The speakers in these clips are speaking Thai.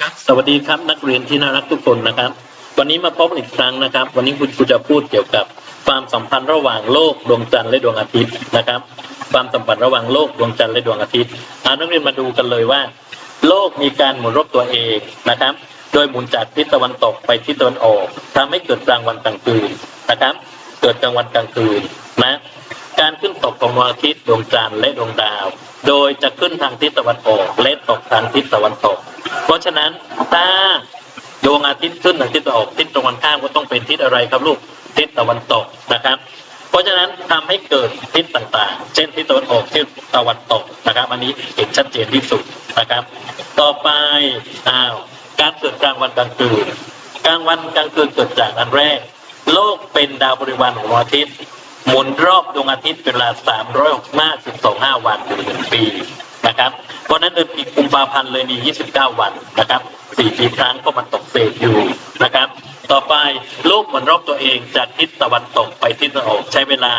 ครับสวัสดีครับนักเรียนที่น่ารักทุกคนนะครับ วันนี้มาพบกันอีกครั้งนะครับ วันนี้คุณครูจะพูดเกี่ยวกับความสัมพันธ์ระหว่างโลกดวงจันทร์และดวงอาทิตย์นะครับ ความสัมพันธ์ระหว่างโลกดวงจันทร์และดวงอาทิตย์อานักเรียนมาดูกันเลยว่า โลกมีการหมุนรอบตัวเองนะครับ โดยหมุนจากทิศตะวันตกไปทิศตะวันออกทำให้เกิดกลางวันกลางคืนนะครับ เกิดกลางวันกลางคืนนะ การขึ้นตกของดวงอาทิตย์ดวงจันทร์และดวงดาว โดยจะขึ้นทางทิศตะวันออกและตกทางทิศตะวันตก เพราะฉะนั้นถ้าดวงอาทิตย์ขึ้นทางทิศตะวันออกทิศตะวันข้ามก็ต้องเป็นทิศอะไรครับลูกทิศตะวันตกนะครับ เพราะฉะนั้นทำให้เกิดทิศต่างๆ เช่นทิศตะวันออกทิศตะวันตกนะครับ อันนี้เห็นชัดเจนที่สุดนะครับ ต่อไปอ้าวการเกิดกลางวันกลางคืนกลางวันกลางคืนเกิดจากอันแรก โลกเป็นดาวบริวารของดวงอาทิตย์ หมุนรอบดวงอาทิตย์เป็นเวลา365 5วันหรือหนึ่งปีนะครับ เพราะนั้นเดือนปีกุมภาพันธ์เลยมี 29 วันนะครับสี่ปีครั้งก็มันตกเศษอยู่นะครับ ต่อไปโลกหมุนรอบตัวเองจากทิศตะวันตกไปทิศตะวันออกใช้เวลา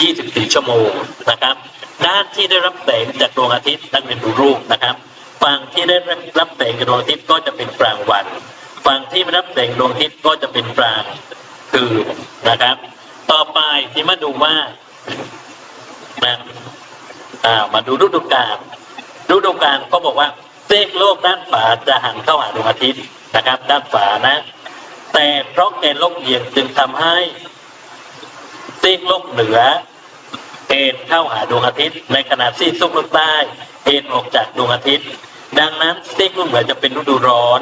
24 ชั่วโมงนะครับ ด้านที่ได้รับแสงจากดวงอาทิตย์นั่นเป็นดูรูปนะครับฝั่งที่ได้รับแสงจากดวงอาทิตย์ก็จะเป็นกลางวันฝั่งที่ไม่รับแสงดวงอาทิตย์ก็จะเป็นกลางคืนนะครับ ต่อไปที่มาดูว่านะอ่ามาดูฤดูกาลฤดูกาลก็บอกว่าเซกโลกด้านฝาจะหันเข้าหาดวงอาทิตย์นะครับ ด้านฝานะ แต่เพราะแกนโลกเอียงจึงทำให้เซกโลกเหนือเอ็นเข้าหาดวงอาทิตย์ ในขณะที่ซุกโลกใต้เอ็นออกจากดวงอาทิตย์ ดังนั้นเซกโลกเหนือจะเป็นฤดูร้อน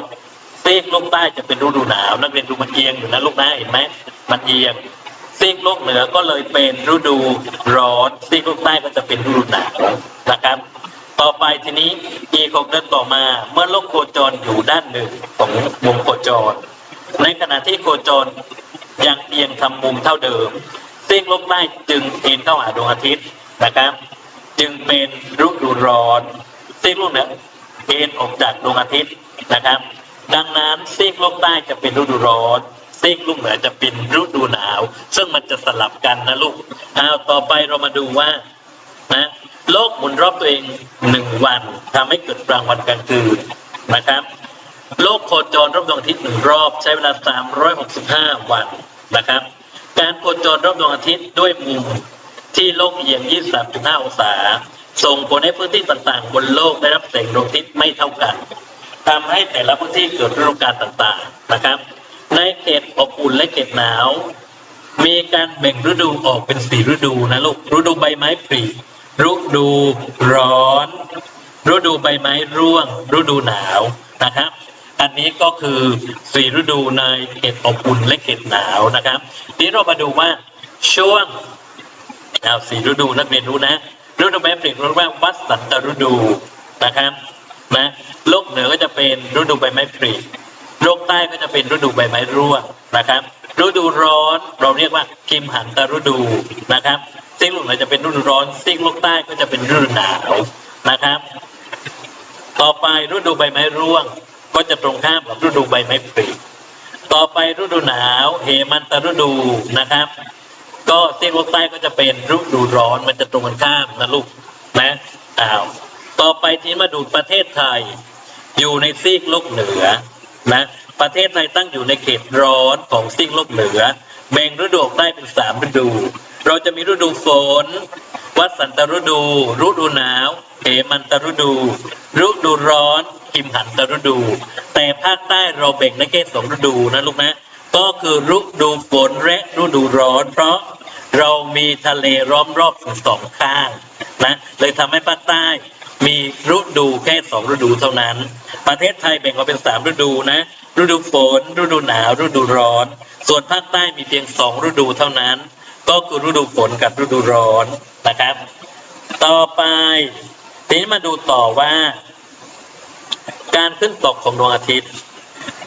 เซกโลกใต้จะเป็นฤดูหนาว นักเรียนดูมันเอียงอยู่นะลูกนะเห็นไหมมันเอียง ซีกโลกเหนือก็เลยเป็นฤดูร้อนซีกโลกใต้ก็จะเป็นฤดูหนาวนะครับ ต่อไปทีนี้อีกหกเดือนต่อมา เมื่อโลกโคจรอยู่ด้านหนึ่งของวงโคจร ในขณะที่โคจรยังเอียงทำมุมเท่าเดิมซีกโลกใต้จึงเอ็นเข้าหาดวงอาทิตย์นะครับ จึงเป็นฤดูร้อนซีกโลกเหนือเอ็นออกจากดวงอาทิตย์นะครับ ดังนั้นซีกโลกใต้จะเป็นฤดูร้อน ซีกโลกเหนือจะเป็นฤดูหนาว ซึ่งมันจะสลับกันนะลูกเอาต่อไปเรามาดูว่านะโลกหมุนรอบตัวเองหนึ่งวันทำให้เกิดกลางวันกลางคืนนะครับ โลกโคจรรอบดวงอาทิตย์หนึ่งรอบใช้เวลา 365 วันนะครับ การโคจรรอบดวงอาทิตย์ด้วยมุมที่โลกเอียง 23.5 องศา ส่งผลให้พื้นที่ต่างๆ บนโลกได้รับแสงดวงอาทิตย์ไม่เท่ากันทำให้แต่ละพื้นที่เกิดฤดูกาลต่างๆนะครับ ในเขตอบอุ่นและเขตหนาว มีการแบ่งฤดูออกเป็นสี่ฤดูนะลูกฤดูใบไม้ผลิฤดูร้อน ฤดูใบไม้ร่วง ฤดูหนาวนะครับ อันนี้ก็คือสี่ฤดูในเขตอบอุ่นและเขตหนาวนะครับทีนี้เรามาดูว่าช่วงเอาสี่ฤดูนักเรียนรู้นะฤดูใบไม้ผลิเรียกว่าวัสันตฤดูนะครับนะโลกเหนือก็จะเป็นฤดูใบไม้ผลิ โลกใต้ก็จะเป็นฤดูใบไม้ร่วงนะครับฤดูร้อนเราเรียกว่ากิมหันตฤดูนะครับซีกโลกเหนือจะเป็นฤดูร้อนซีกโลกใต้ก็จะเป็นฤดูหนาวนะครับ ต่อไปฤดูใบไม้ร่วง ก็จะตรงข้ามกับฤดูใบไม้ผลิต่อไปฤดูหนาวเหมันตฤดูนะครับ ก็ซีกโลกใต้ก็จะเป็นฤดูร้อนมันจะตรงกันข้ามนะลูกนะอ้าวต่อไปที่มาดูประเทศไทย อยู่ในซีกโลกเหนือ นะประเทศไทยตั้งอยู่ในเขตร้อนของซีกโลกเหนือแบ่งฤดูออกได้เป็นสามฤดู เราจะมีฤดูฝน วัสันตฤดู ฤดูหนาวเหมันตฤดู ฤดูร้อนกิมหันตฤดู แต่ภาคใต้เราแบ่งได้แค่สองฤดูนะลูกนะ ก็คือฤดูฝนและฤดูร้อน เพราะเรามีทะเลล้อมรอบสองข้างนะเลยทำให้ภาคใต้ มีฤดูแค่สองฤดูเท่านั้น ประเทศไทยแบ่งออกเป็นสามฤดูนะ ฤดูฝน ฤดูหนาว ฤดูร้อน ส่วนภาคใต้มีเพียงสองฤดูเท่านั้น ก็คือฤดูฝนกับฤดูร้อนนะครับ ต่อไปทีนี้มาดูต่อว่า การขึ้นตกของดวงอาทิตย์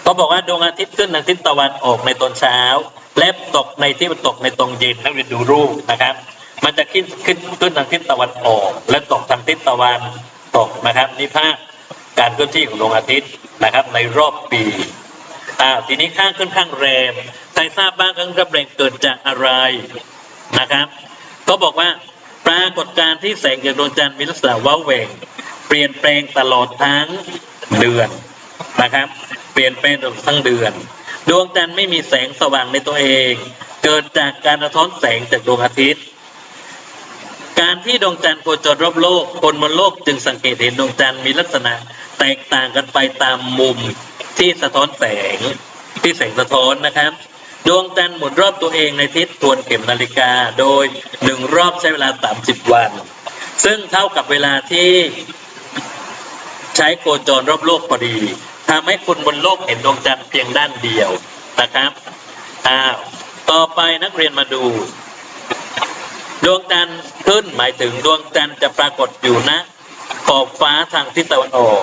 ก็บอกว่าดวงอาทิตย์ขึ้นทางทิศตะวันออกในตอนเช้า และตกในที่ตกในตรงเย็นนักเรียนดูรูปนะครับ มันจะขึ้นขึ้นขึ้นทางทิศตะวันออก และตกทางทิศตะวันตกนะครับนี่ภาพการเคลื่อนที่ของดวงอาทิตย์นะครับ ในรอบปีอ่าทีนี้ข้างขึ้นข้างแรมใครทราบบ้างข้างขึ้นแรมเกิดจากอะไรนะครับก็บอกว่าปรากฏการณ์ที่แสงจากดวงจันทร์มีลักษณะว้าเหวงเปลี่ยนแปลงตลอดทั้งเดือนนะครับ เปลี่ยนแปลงตลอดทั้งเดือน ดวงจันทร์ไม่มีแสงสว่างในตัวเอง เกิดจากการสะท้อนแสงจากดวงอาทิตย์ การที่ดวงจันทร์โคจรรอบโลกคนบนโลกจึงสังเกตเห็นดวงจันทร์มีลักษณะแตกต่างกันไปตามมุมที่สะท้อนแสงที่แสงสะท้อนนะครับ ดวงจันทร์หมุนรอบตัวเองในทิศทวนเข็มนาฬิกา โดยหนึ่งรอบใช้เวลา 30 วัน ซึ่งเท่ากับเวลาที่ใช้โคจรรอบโลกพอดีทำให้คนบนโลกเห็นดวงจันทร์เพียงด้านเดียวนะครับอ้าวต่อไปนักเรียนมาดู ดวงจันทร์ขึ้นหมายถึงดวงจันทร์จะปรากฏอยู่ณขอบฟ้าทางทิศตะวันออก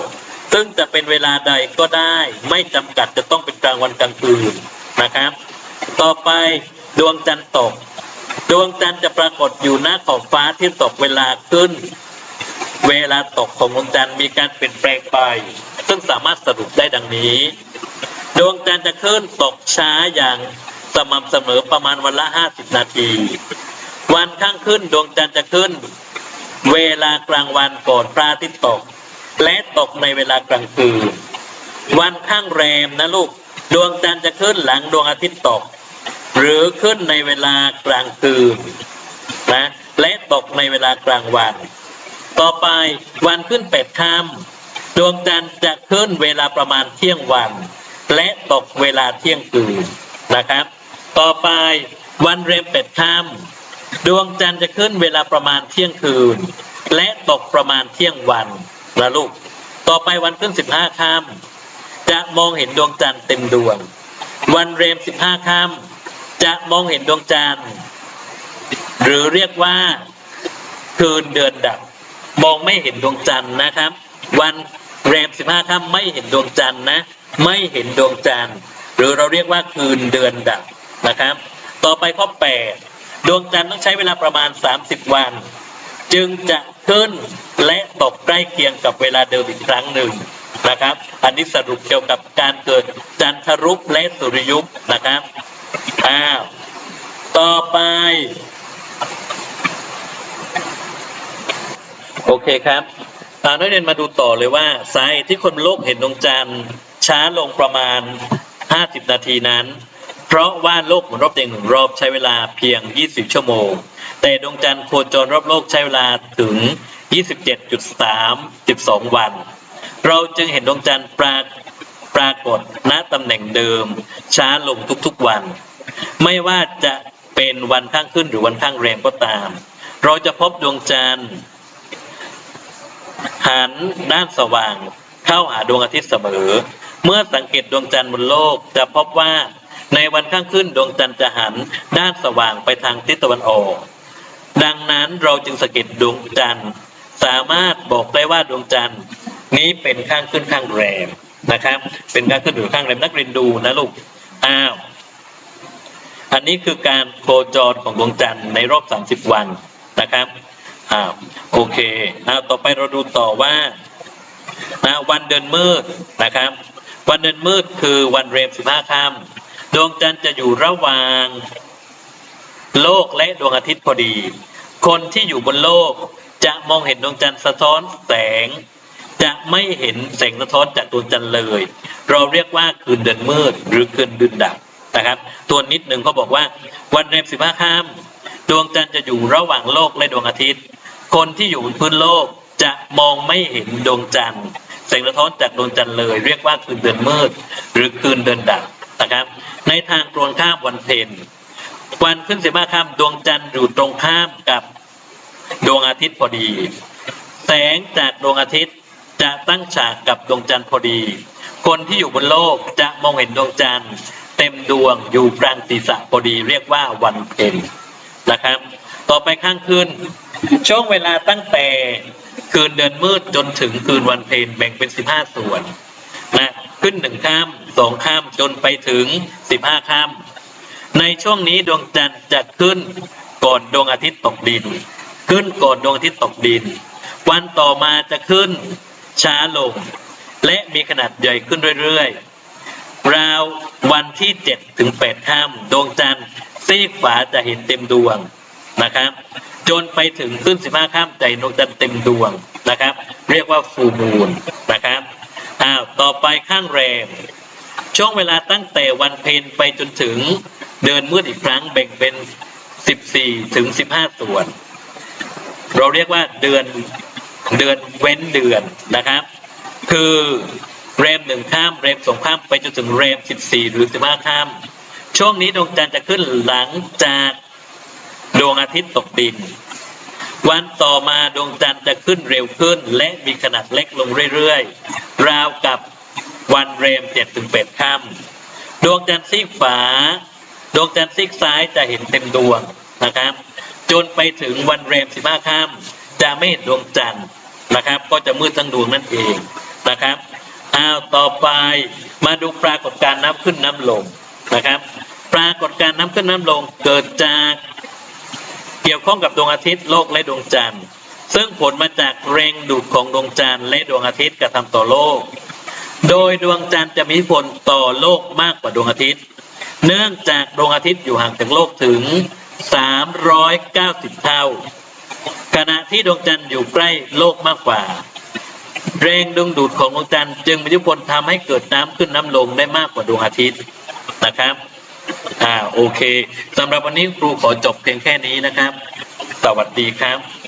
ซึ่งจะเป็นเวลาใดก็ได้ ไม่จำกัดจะต้องเป็นกลางวันกลางคืนนะครับ ต่อไปดวงจันทร์ตก ดวงจันทร์จะปรากฏอยู่ณขอบฟ้าที่ตกเวลาขึ้น เวลาตกของดวงจันทร์มีการเปลี่ยนแปลงไป ซึ่งสามารถสรุปได้ดังนี้ ดวงจันทร์จะขึ้นตกช้าอย่างสม่ำเสมอประมาณวันละ 50 นาที วันข้างขึ้นดวงจันทร์จะขึ้น เวลากลางวันก่อนพระอาทิตย์ตก และตกในเวลากลางคืน วันข้างแรมนะลูก ดวงจันทร์จะขึ้นหลังดวงอาทิตย์ตก หรือขึ้นในเวลากลางคืนนะและตกในเวลากลางวัน ต่อไปวันขึ้นเป็ดค่ำดวงจันทร์จะขึ้นเวลาประมาณเที่ยงวัน และตกเวลาเที่ยงคืนนะครับ ต่อไปวันเรมเป็ดค่ำ ดวงจันทร์จะขึ้นเวลาประมาณเที่ยงคืน และตกประมาณเที่ยงวันนะลูก ต่อไปวันขึ้นสิบห้าค่ำจะมองเห็นดวงจันทร์เต็มดวง วันเรมสิบห้าค่ำจะมองเห็นดวงจันทร์หรือเรียกว่าคืนเดือนดับ มองไม่เห็นดวงจันทร์นะครับ วันแรมสิบห้าค่ำไม่เห็นดวงจันทร์นะ ไม่เห็นดวงจันทร์หรือเราเรียกว่าคืนเดือนดับนะครับ ต่อไปข้อแปด ดวงจันทร์ต้องใช้เวลาประมาณ 30 วัน จึงจะขึ้นและตกใกล้เคียงกับเวลาเดิมอีกครั้งหนึ่งนะครับ อันนี้สรุปเกี่ยวกับการเกิดจันทรุปและสุริยุปนะครับอ้าวต่อไป โอเคครับอ่านักเรียนมาดูต่อเลยว่าสาเหตุที่คนโลกเห็นดวงจันทร์ช้าลงประมาณ 50 นาทีนั้น เพราะว่าโลกหมุนรอบตัวเองหนึ่งรอบใช้เวลาเพียง 20 ชั่วโมง แต่ดวงจันทร์โคจรรอบโลกใช้เวลาถึง 27.3วัน เราจึงเห็นดวงจันทร์ปรากปรากฏณตำแหน่งเดิม ช้าลงทุกๆวัน ไม่ว่าจะเป็นวันข้างขึ้นหรือวันข้างแรมก็ตาม เราจะพบดวงจันทร์หันด้านสว่างเข้าหาดวงอาทิตย์เสมอ เมื่อสังเกตดวงจันทร์บนโลกจะพบว่า ในวันข้างขึ้นดวงจันทร์จะหันด้านสว่างไปทางทิศตะวันออก ดังนั้นเราจึงสังเกตดดวงจันทร์ สามารถบอกได้ว่าดวงจันทร์ นี้เป็นข้างขึ้นข้างแรมนะครับ เป็นข้างขึ้นหรือข้างแรมนักเรียนดูนะลูกอ้าวอันนี้คือการโคจรของดวงจันทร์ในรอบ 30 วันนะครับอ้าวโอเคอ้าวต่อไปเราดูต่อว่านะวันเดือนมืดนะครับ วันเดือนมืดคือวันเรมสิบห้าค่ำ ดวงจันทร์จะอยู่ระหว่าง โลกและดวงอาทิตย์พอดี คนที่อยู่บนโลกจะมองเห็นดวงจันทร์สะท้อนแสง จะไม่เห็นแสงสะท้อนจากดวงจันทร์เลย เราเรียกว่าคืนเดือนมืดหรือคืนเดือนดับนะครับ ตัวนิดหนึ่งเขาบอกว่า วันเรมสิบห้าค่ำดวงจันทร์จะอยู่ระหว่างโลกและดวงอาทิตย์ คนที่อยู่บนพื้นโลกจะมองไม่เห็นดวงจันทร์แสงสะท้อนจากดวงจันทร์เลย เรียกว่าคืนเดือนมืด หรือคืนเดือนดับนะครับ ในทางตรงข้ามวันเพ็ญวันขึ้นสิบห้าค่ำดวงจันทร์อยู่ตรงข้ามกับดวงอาทิตย์พอดี แสงจากดวงอาทิตย์จะตั้งฉากกับดวงจันทร์พอดี คนที่อยู่บนโลกจะมองเห็นดวงจันทร์ เต็มดวงอยู่กลางศีรษะพอดีเรียกว่าวันเพ็ญนะครับ ต่อไปข้างขึ้น ช่วงเวลาตั้งแต่คืนเดือนมืดจนถึงคืนวันเพ็ญแบ่งเป็นสิบห้าส่วนนะ ขึ้นหนึ่งข้ามสองข้ามจนไปถึงสิบห้าข้าม ในช่วงนี้ดวงจันทร์จะขึ้นก่อนดวงอาทิตย์ตกดิน ขึ้นก่อนดวงอาทิตย์ตกดิน วันต่อมาจะขึ้นช้าลง และมีขนาดใหญ่ขึ้นเรื่อยๆราววันที่เจ็ดถึงแปดข้ามดวงจันทร์ซีกฝาจะเห็นเต็มดวงนะครับจนไปถึงขึ้นสิบห้าข้ามใจดวงจันทร์เต็มดวงนะครับ เรียกว่าฟูมูลนะครับ อ้าวต่อไปข้างแรม ช่วงเวลาตั้งแต่วันเพ็ญไปจนถึงเดือนมืดอีกครั้งแบ่งเป็น 14 ถึง 15 ส่วน เราเรียกว่าเดือนเดือนเว้นเดือนนะครับ คือเรมหนึ่งข้ามเรมสองข้ามไปจนถึงเรม 14 หรือ 15 ข้าม ช่วงนี้ดวงจันทร์จะขึ้นหลังจากดวงอาทิตย์ตกดิน วันต่อมาดวงจันทร์จะขึ้นเร็วขึ้น และมีขนาดเล็กลงเรื่อย ราวกับวันเรมเจ็ดถึงแปดค่ำดวงจันทร์ซีกฝา ดวงจันทร์ซีกซ้ายจะเห็นเต็มดวงนะครับ จนไปถึงวันเรมสิบห้าค่ำจะไม่เห็นดวงจันทร์นะครับ ก็จะมืดทั้งดวงนั่นเองนะครับอ้าวต่อไปมาดูปรากฏการณ์น้ำขึ้นน้ำลงนะครับ ปรากฏการณ์น้ำขึ้นน้ำลงเกิดจากเกี่ยวข้องกับดวงอาทิตย์โลกและดวงจันทร์ ซึ่งผลมาจากแรงดูดของดวงจันทร์และดวงอาทิตย์กระทำต่อโลก โดยดวงจันทร์จะมีอิทธิพลต่อโลกมากกว่าดวงอาทิตย์ เนื่องจากดวงอาทิตย์อยู่ห่างจากโลกถึง 390 เท่า ขณะที่ดวงจันทร์อยู่ใกล้โลกมากกว่า แรงดึงดูดของดวงจันทร์จึงมีอิทธิพลทำให้เกิดน้ำขึ้นน้ำลงได้มากกว่าดวงอาทิตย์นะครับอ่าโอเคสำหรับวันนี้ครูขอจบเพียงแค่นี้นะครับ สวัสดีครับ